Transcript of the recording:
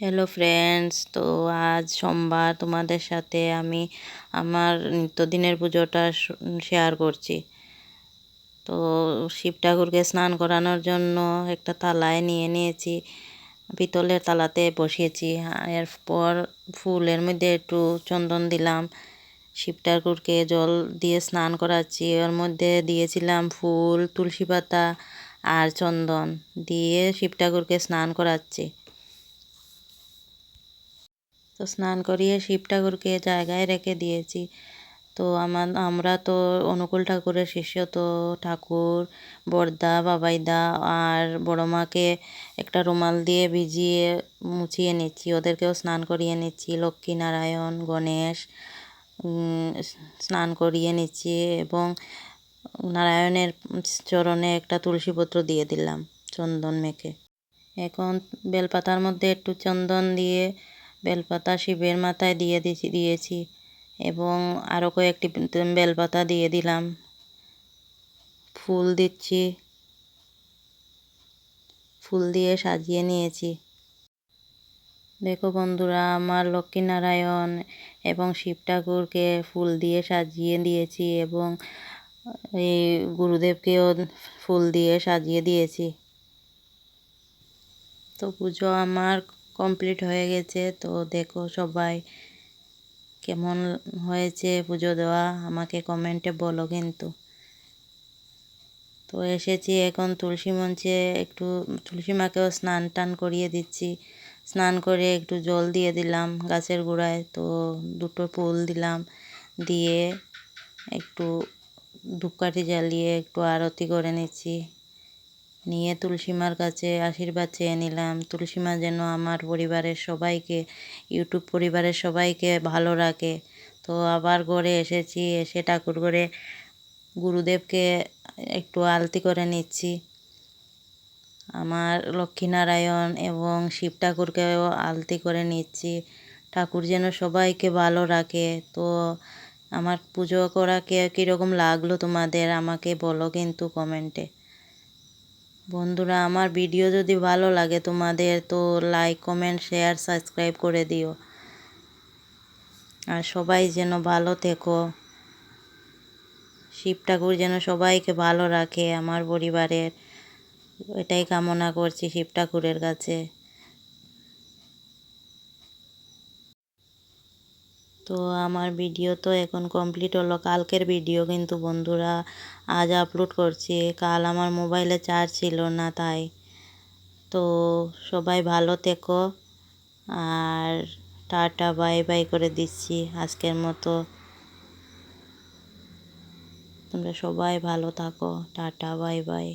Hello friends তো আজ সোমবার তোমাদের সাথে আমি আমার নিত্যদিনের পুজোটা শেয়ার করছি। তো শিব ঠাকুরকে স্নান করানোর জন্য একটা তালায় নিয়ে নিয়েছি। পিতলের তালাতে বসিয়েছি। এরপর ফুলের মধ্যে একটু চন্দন দিলাম। শিব ঠাকুরকে জল দিয়ে স্নান করাচ্ছি। ওর মধ্যে দিয়েছিলাম ফুল, তুলসী পাতা আর চন্দন। দিয়ে শিব ঠাকুরকে স্নান করাচ্ছি। তো স্নান করিয়ে শিব ঠাকুরকে জায়গায় রেখে দিয়েছি। তো আমার, আমরা তো অনুকূল ঠাকুরের শিষ্য, তো ঠাকুর বর্দা বাবাইদা আর বড় মাকে একটা রুমাল দিয়ে ভিজিয়ে মুছিয়ে নিচ্ছি। ওদেরকেও স্নান করিয়ে নিচ্ছি। লক্ষ্মীনারায়ণ গণেশ স্নান করিয়ে নিচ্ছি এবং নারায়ণের চরণে একটা তুলসীপত্র দিয়ে দিলাম চন্দন মেখে। এখন বেলপাতার মধ্যে একটু চন্দন দিয়ে বেলপাতা শিবের মাথায় দিয়ে দিয়েছি এবং আরও কয়েকটি বেলপাতা দিয়ে দিলাম। ফুল দিচ্ছি। ফুল দিয়ে সাজিয়ে নিয়েছি। দেখো বন্ধুরা, আমার লক্ষ্মীনারায়ণ এবং শিব ঠাকুরকে ফুল দিয়ে সাজিয়ে দিয়েছি এবং এই গুরুদেবকেও ফুল দিয়ে সাজিয়ে দিয়েছি। তো পুজো আমার কমপ্লিট হয়ে গেছে। তো দেখো সবাই কেমন হয়েছে পুজো দেওয়া? আমাকে কমেন্টে বলো কিন্তু। তো এসেছি এখন তুলসী মঞ্চে একটু, তুলসী মাকেও স্নান টান করিয়ে দিচ্ছি। স্নান করে একটু জল দিয়ে দিলাম গাছের গোড়ায়। তো দুটো ফুল দিলাম দিয়ে একটু ধূপকাঠি জ্বালিয়ে একটু আরতি করে নিচ্ছি। নিয়ে তুলসীমার কাছে আশীর্বাদ চেয়ে নিলাম। তুলসী মা যেন আমার পরিবারের সবাইকে, ইউটিউব পরিবারের সবাইকে ভালো রাখে। তো আবার ঘরে এসেছি, এসে ঠাকুর ঘরে গুরুদেবকে একটু আলতি করে নিচ্ছি। আমার লক্ষ্মীনারায়ণ এবং শিব ঠাকুরকেও আলতি করে নিচ্ছি। ঠাকুর যেন সবাইকে ভালো রাখে। তো আমার পুজো করা কে, কীরকম লাগল তোমাদের? আমাকে বলো কিন্তু কমেন্টে। বন্ধুরা, আমার ভিডিও যদি ভালো লাগে তোমাদের, তো লাইক কমেন্ট শেয়ার সাবস্ক্রাইব করে দিও। আর সবাই যেন ভালো থেকো। শিব ঠাকুর যেন সবাইকে ভালো রাখে, আমার পরিবারের। এটাই কামনা করছি শিব ঠাকুরের কাছে। তো আমার ভিডিও তো এখন কমপ্লিট হলো। কালকের ভিডিও কিন্তু বন্ধুরা আজ আপলোড করছি। কাল আমার মোবাইলে চার্জ ছিল না তাই। তো সবাই ভালো থেকো। আর টাটা বাই বাই করে দিচ্ছি আজকের মতো। তোমরা সবাই ভালো থাকো। Tata bye bye